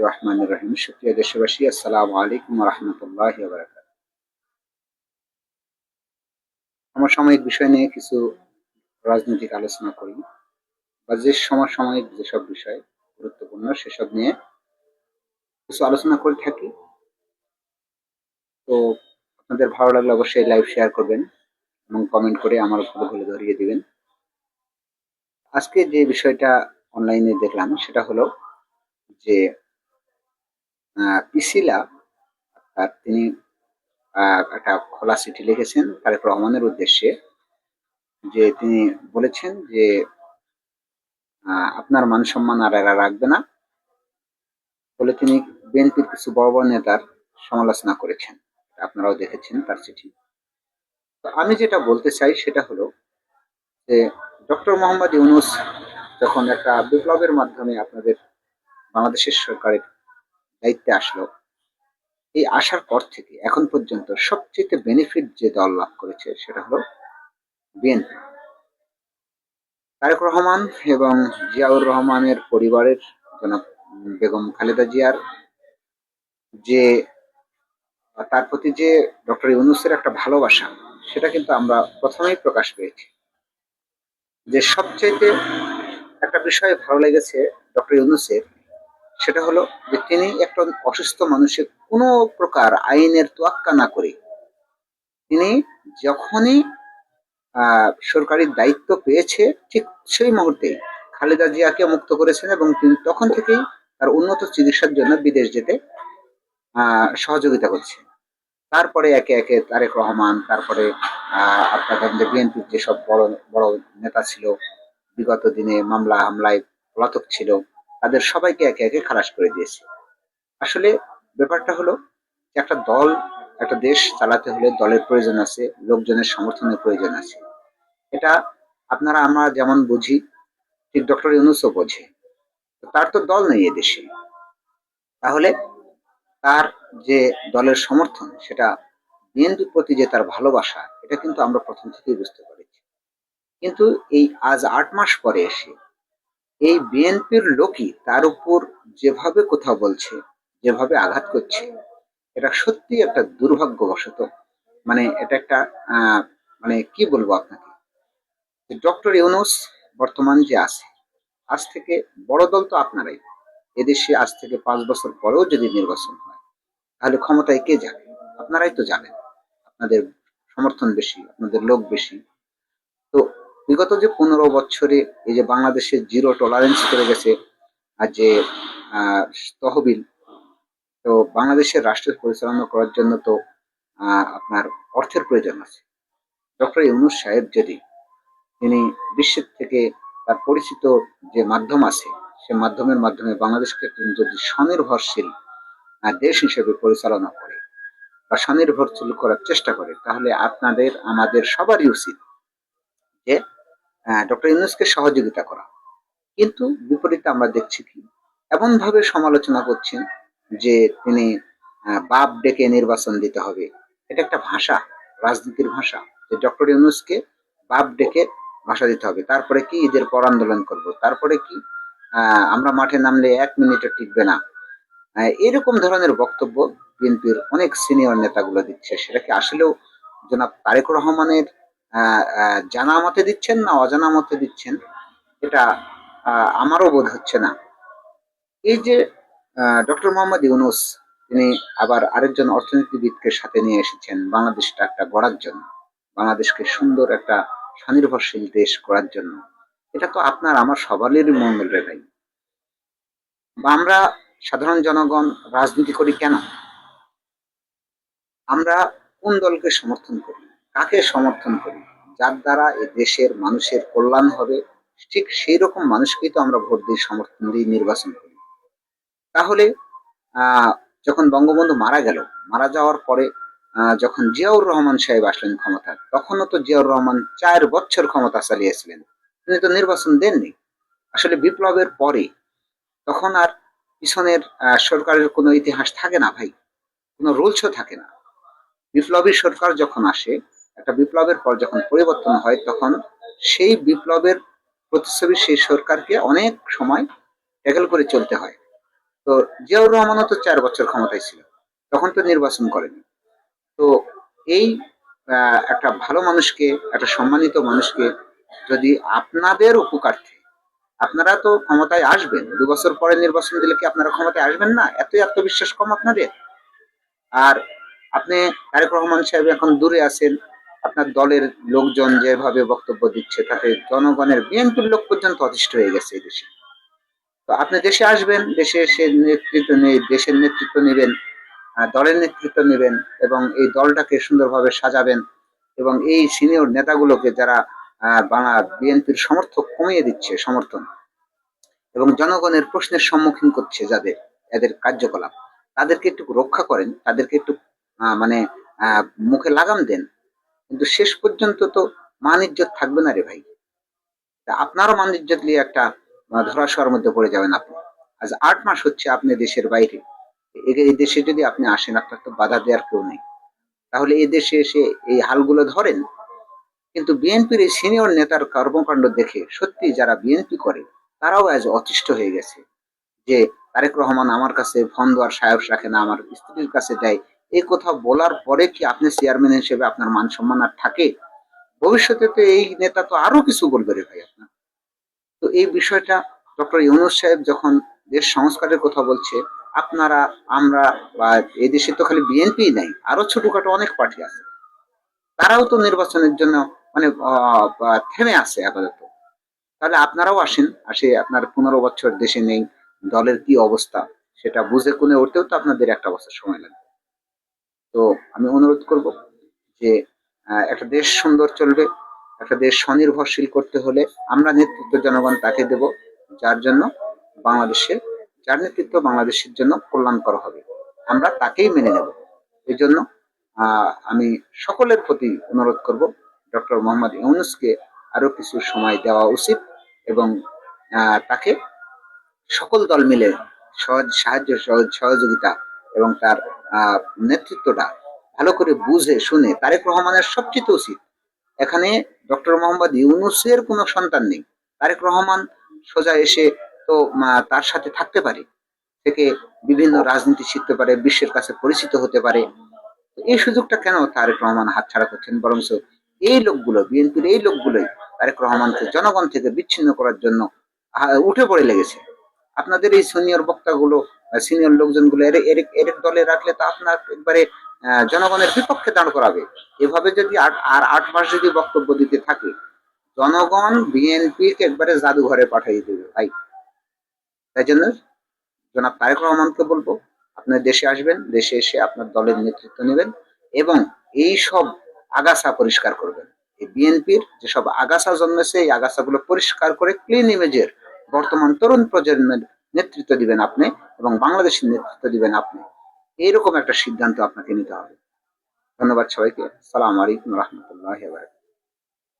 রহমানির রহিম। দেশবাসী সমসাময়িক বিষয় নিয়ে কিছু রাজনৈতিক আলোচনা করি। বা যে সমসাময়িক যেসব বিষয় গুরুত্বপূর্ণ সেসব নিয়ে কিছু আলোচনা করে থাকি। তো আপনাদের ভালো লাগলে অবশ্যই লাইভ শেয়ার করবেন এবং কমেন্ট করে আমার ভুল ভুলে ধরিয়ে দিবেন। আজকে যে বিষয়টা অনলাইনে দেখলাম, সেটা হলো যে পিসিলা আর তিনি একটা খোলা চিঠি লিখেছেন তারেক রহমানের উদ্দেশ্যে, যে তিনি বলেছেন যে আপনার মান সম্মান আর এরা রাখবে না বলে তিনি বিএনপির কিছু বড় বড় নেতার সমালোচনা করেছেন। আপনারাও দেখেছেন তার চিঠি। তো আমি যেটা বলতে চাই সেটা হলো যে, ডক্টর মোহাম্মদ ইউনুস যখন একটা বিপ্লবের মাধ্যমে আপনাদের বাংলাদেশের সরকারের দায়িত্বে আসলো, এই আসার পর থেকে এখন পর্যন্ত সবচেয়ে বেনিফিট যে দল লাভ করেছে সেটা হলো বিএনপি তারেক রহমান এবং জিয়াউর রহমানের পরিবারের জনাব বেগম খালেদা জিয়ার যে তার প্রতি যে ডক্টর ইউনুসের একটা ভালোবাসা, সেটা কিন্তু আমরা প্রথমেই প্রকাশ পেয়েছি। যে সবচাইতে একটা বিষয় ভালো লেগেছে ডক্টর ইউনুসের, সেটা হলো যে তিনি একটা অসুস্থ মানুষের কোনো প্রকার আইনের তোয়াক্কা না করে তিনি যখনই সরকারি দায়িত্ব পেয়েছে ঠিক সেই মুহূর্তে খালেদা জিয়াকে মুক্ত করেছেন এবং তিনি তখন থেকেই তার উন্নত চিকিৎসার জন্য বিদেশ যেতে সহযোগিতা করছেন। তারপরে একে একে তারেক রহমান, তারপরে আপনার বিএনপির যেসব বড় বড় নেতা ছিল বিগত দিনে মামলা হামলায় পলাতক ছিল, তাদের সবাইকে একে একে খালাস করে দিয়েছে। আসলে ব্যাপারটা হলো একটা দল, একটা দেশ চালাতে হলে দলের প্রয়োজন আছে, লোকজনের সমর্থনের প্রয়োজন আছে। এটা আপনারা, আমরা যেমন বুঝি, ঠিক ডক্টর ইউনুসও বোঝে। তার তো দল নেই এদেশে। তাহলে তার যে দলের সমর্থন, সেটা বিএনপির প্রতি যে তার ভালোবাসা, এটা কিন্তু আমরা প্রথম থেকেই বুঝতে পেরেছি কিন্তু এই আজ আট মাস পরে এসে, এই বিএনপির লোকই তার উপর যেভাবে কথা বলছে, যেভাবে আঘাত করছে, এটা সত্যি একটা দুর্ভাগ্যবশত মানে এটা একটা মানে কি বলব আপনাকে? ডক্টর ইউনুস বর্তমান যে আছে, আজ থেকে বড় দল তো আপনারাই, এদেশে আজ থেকে পাঁচ বছর পরেও যদি নির্বাচন হয়, তাহলে ক্ষমতায় কে যাবে? আপনারাই তো জানেন, আপনাদের সমর্থন বেশি, আপনাদের লোক বেশি বিগত যে পনেরো বছরে এই যে বাংলাদেশের জিরো টলারেন্স করে গেছে আর যে তহবিল, তো বাংলাদেশের রাষ্ট্র পরিচালনা করার জন্য তো আপনার অর্থের প্রয়োজন আছে। ডক্টর ইউনুস সাহেব যদি তিনি বিশ্বের থেকে তার পরিচিত যে মাধ্যম আছে, সে মাধ্যমের মাধ্যমে বাংলাদেশকে তিনি যদি স্বনির্ভরশীল দেশ হিসেবে পরিচালনা করে বা স্বনির্ভরশীল করার চেষ্টা করে, তাহলে আপনাদের, আমাদের সবারই উচিত যে ডক্টর ইউনুসকে সহযোগিতা করা। কিন্তু বিপরীতে আমরা দেখছি কি, এমনভাবে সমালোচনা করছেন যে তিনি বাপ ডেকে নির্বাচন দিতে হবে। এটা একটা ভাষা, রাজনীতির ভাষা। যে ডক্টর ইউনুসকে বাপ ডেকে ভাষা দিতে হবে। তারপরে কি ঈদের পর আন্দোলন করব? তারপরে কি আমরা মাঠে নামলে এক মিনিটও টিকবে না? এরকম ধরনের বক্তব্য বিএনপির অনেক সিনিয়র নেতাগুলো দিচ্ছে। সেটা কি আসলেও জনাব তারেক রহমানের জানা মতে দিচ্ছেন না অজানা মতে দিচ্ছেন, এটা আমারও বোধ হচ্ছে না। এই যে ডক্টর মোহাম্মদ ইউনুস, তিনি আবার আরেকজন অর্থনীতিবিদকে সাথে নিয়ে এসেছেন, বাংলাদেশটা একটা গড়ার জন্য, বাংলাদেশকে সুন্দর একটা স্বনির্ভরশীল দেশ করার জন্য। এটা তো আপনার, আমার সবারই মঙ্গল রে ভাই। বা আমরা সাধারণ জনগণ রাজনীতি করি কেন? আমরা কোন দলকে সমর্থন করি? কাকে সমর্থন করি? যার দ্বারা এ দেশের মানুষের কল্যাণ হবে, ঠিক সেই রকম মানুষকেই তো আমরা ভোট দিয়ে সমর্থন দিয়ে নির্বাচন করি। তাহলে যখন বঙ্গবন্ধু মারা গেল, মারা যাওয়ার পরে যখন জিয়াউর রহমান সাহেব আসলেন ক্ষমতা তখনও তো জিয়াউর রহমান চার বছর ক্ষমতা চালিয়েছিলেন। তিনি তো নির্বাচন দেননি। আসলে বিপ্লবের পরে, তখন আর পিছনের সরকারের কোনো ইতিহাস থাকে না ভাই। কোনো রুলসও থাকে না। বিপ্লবী সরকার যখন আসে একটা বিপ্লবের পর যখন পরিবর্তন হয়, তখন সেই বিপ্লবের প্রতিচ্ছবি সেই সরকারকে অনেক সময় ট্যাকেল করে চলতে হয়। তো জিয়াউর রহমানও তো চার বছর ক্ষমতায় ছিল, তখন তো নির্বাচন করেনি। তো এই একটা ভালো মানুষকে, একটা সম্মানিত মানুষকে যদি আপনাদের উপকার্থে, আপনারা তো ক্ষমতায় আসবেন, দু বছর পরে নির্বাচন দিলে কি আপনারা ক্ষমতায় আসবেন না? এতই আত্মবিশ্বাস কম আপনাদের? আর আপনি তারেক রহমান সাহেব এখন দূরে আছেন আপনার দলের লোকজন যেভাবে বক্তব্য দিচ্ছে, তাতে জনগণের বিএনপির লোক পর্যন্ত অতিষ্ঠ হয়ে গেছে এই দেশে। তো আপনি দেশে আসবেন, দেশে এসে নেতৃত্ব নেই দেশের নেতৃত্ব নেবেন দলের নেতৃত্ব নেবেন এবং এই দলটাকে সুন্দরভাবে সাজাবেন এবং এই সিনিয়র নেতাগুলোকে যারা বাংলা বিএনপির সমর্থক কমিয়ে দিচ্ছে, সমর্থন এবং জনগণের প্রশ্নের সম্মুখীন করছে যাদের, এদের কার্যকলাপ, তাদেরকে একটু রক্ষা করেন, তাদেরকে একটু মানে মুখে লাগাম দেন। কিন্তু শেষ পর্যন্ত তো মান ইজ্জত থাকবে না রে ভাই। তা আপনারও মান ইজ্জত নিয়ে একটা আহ, ধরাছোঁয়ার মধ্যে পড়ে যাবেন আপনি। আজ আট মাস হচ্ছে আপনি দেশের বাইরে। এই দেশে যদি আপনি আসেন আপনার তো বাধা দেওয়ার কেউ নেই। তাহলে এই দেশে এসে এই হালগুলো ধরেন। কিন্তু বিএনপির এই সিনিয়র নেতার কর্মকাণ্ড দেখে সত্যি যারা বিএনপি করে তারাও আজ অতিষ্ঠ হয়ে গেছে। যে তারেক রহমান আমার কাছে ফোন দেওয়ার সাহস রাখে না আমার স্ত্রীর কাছে দেয় এই কথা বলার পরে কি আপনি চেয়ারম্যান হিসেবে আপনার মান সম্মান আর থাকে? ভবিষ্যতে তো এই নেতা তো আরও কিছু বলবে রে ভাই আপনার। তো এই বিষয়টা ডক্টর ইউনুস সাহেব যখন দেশ সংস্কারের কথা বলছে, আপনারা, আমরা বা এই দেশে তো খালি বিএনপি নাই, আরও ছোটখাটো অনেক পার্টি আছে। তারাও তো নির্বাচনের জন্য মানে থেমে আছে আপাতত। তাহলে আপনারাও আসেন, আসে আপনার পনেরো বছর দেশে নেই, দলের কি অবস্থা সেটা বুঝে কোনে উঠতেও তো আপনাদের একটা বছর সময় লাগবে। তো আমি অনুরোধ করব যে একটা দেশ সুন্দর চলবে, একটা দেশ স্বনির্ভরশীল করতে হলে আমরা নেতৃত্ব জনগণ তাকে দেব, যার জন্য বাংলাদেশের, যার নেতৃত্ব বাংলাদেশের জন্য কল্যাণকর হবে। আমরা তাকেই মেনে নেব। এই জন্য আমি সকলের প্রতি অনুরোধ করব, ডক্টর মোহাম্মদ ইউনুসকে আরও কিছু সময় দেওয়া উচিত এবং তাকে সকল দল মিলে সহজ, সাহায্য, সহজ, সহযোগিতা এবং তার নেতৃত্বটা ভালো করে বুঝে, শুনে তারেক রহমানের সবচেয়ে উচিত। এখানে ডক্টর মোহাম্মদ ইউনুসের কোনো সন্তান নেই। তারেক রহমান সোজা এসে তো তার সাথে থাকতে পারে, থেকে বিভিন্ন রাজনীতি শিখতে পারে, বিশ্বের কাছে পরিচিত হতে পারে। এই সুযোগটা কেন তারেক রহমান হাতছাড়া করছেন? বরঞ্চ এই লোকগুলো, বিএনপির এই লোকগুলোই তারেক রহমানকে জনগণ থেকে বিচ্ছিন্ন করার জন্য উঠে পড়ে লেগেছে। আপনাদের এই সিনিয়র বক্তাগুলো সিনিয়র লোকজনগুলো এর দলে রাখলে তো আপনার একবারে জনগণের বিপক্ষে দাঁড় করাবে। এভাবে যদি আর আট মাস যদি বক্তব্য দিতে থাকে, জনগণ বিএনপি কে একবারে জাদুঘরে পাঠিয়ে দেবে, ভাই। তাই জন্য জনাব তারেক রহমানকে বলব আপনার দেশে আসবেন, দেশে এসে আপনার দলের নেতৃত্ব নেবেন এবং এই সব আগাছা পরিষ্কার করবেন। এই বিএনপির যেসব আগাছা জন্মেছে, এই আগাছাগুলো পরিষ্কার করে ক্লিন ইমেজের বর্তমান তরুণ প্রজন্মের নেতৃত্ব দিবেন আপনি এবং বাংলাদেশের নেতৃত্ব দিবেন আপনি। এইরকম একটা সিদ্ধান্ত আপনাকে নিতে হবে। ধন্যবাদ সবাইকে। সালাম আলাইকুম রহমতুল্লাহ